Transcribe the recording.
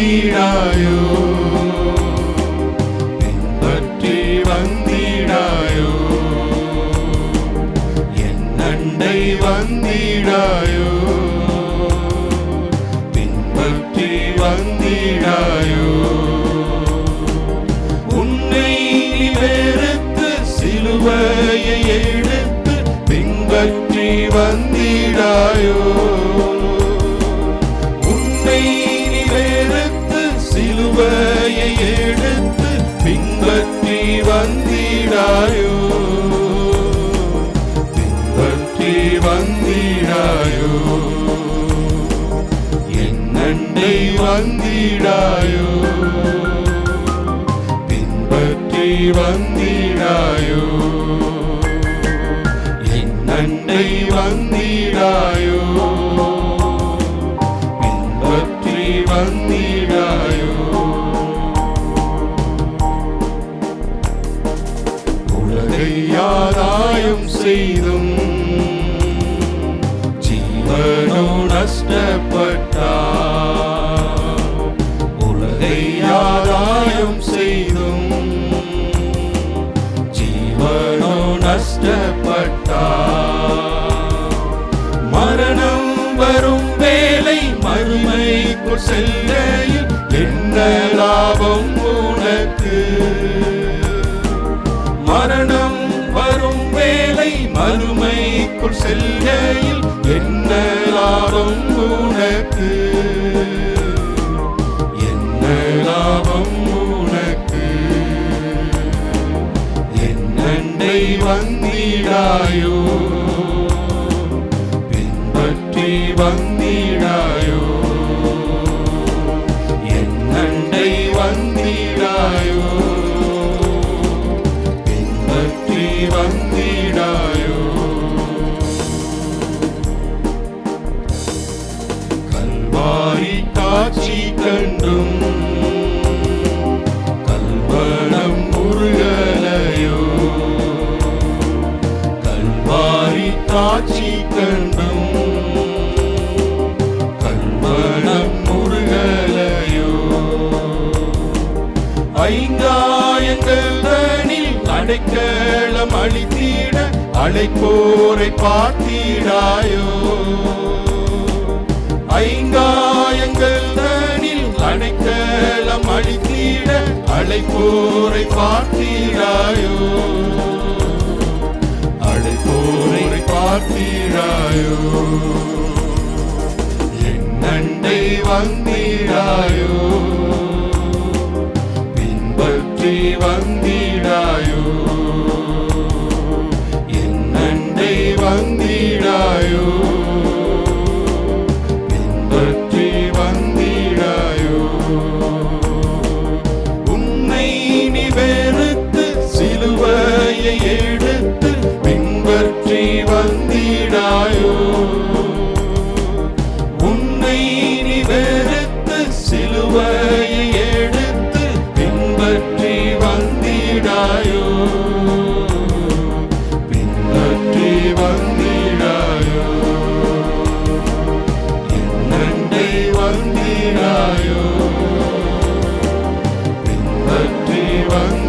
வந்திடாயோ பற்றி வந்திடாயோ என் அண்டை வந்திடாயோ பின்பற்றி வந்திடாயோ உன்னை வெறுத்து சிலுவையை எடுத்து பின்பற்றி வந்திடாயோ எடுத்து பின்பற்றி வந்திடாயோ? பின்பற்றி வந்திடாயோ? என்னை அண்டை வந்திடாயோ? பின்பற்றி வந்திடாயோ? என்னை அண்டை வந்திடாயோ? பின்பற்றி வந்திடாயோ? செய்தும் ஜீவனோ நஷ்டப்பட்டா. உலகை ஆதாயம் செய்தும் ஜீவனோ நஷ்டப்பட்டா. மரணம் வரும் வேலை மறுமைக்குள் செல்லையில் என்ன லாபம் உனக்கு? மரணம் வேலை மறுமைக்குள் செல்கையில் என்ன லாபம் உனக்கு? என்ன லாபம் உனக்கு? என்னை அண்டை வந்திடாயோ? பின்பற்றி வந்த அடைக்கலம் அளித்திட அழைப்போரை பார்த்திடாயோ. ஐங்காயங்கள் தனில் அடைக்கலம் அளித்திட அழைப்போரை பார்த்திடாயோ பார்த்திடாயோ one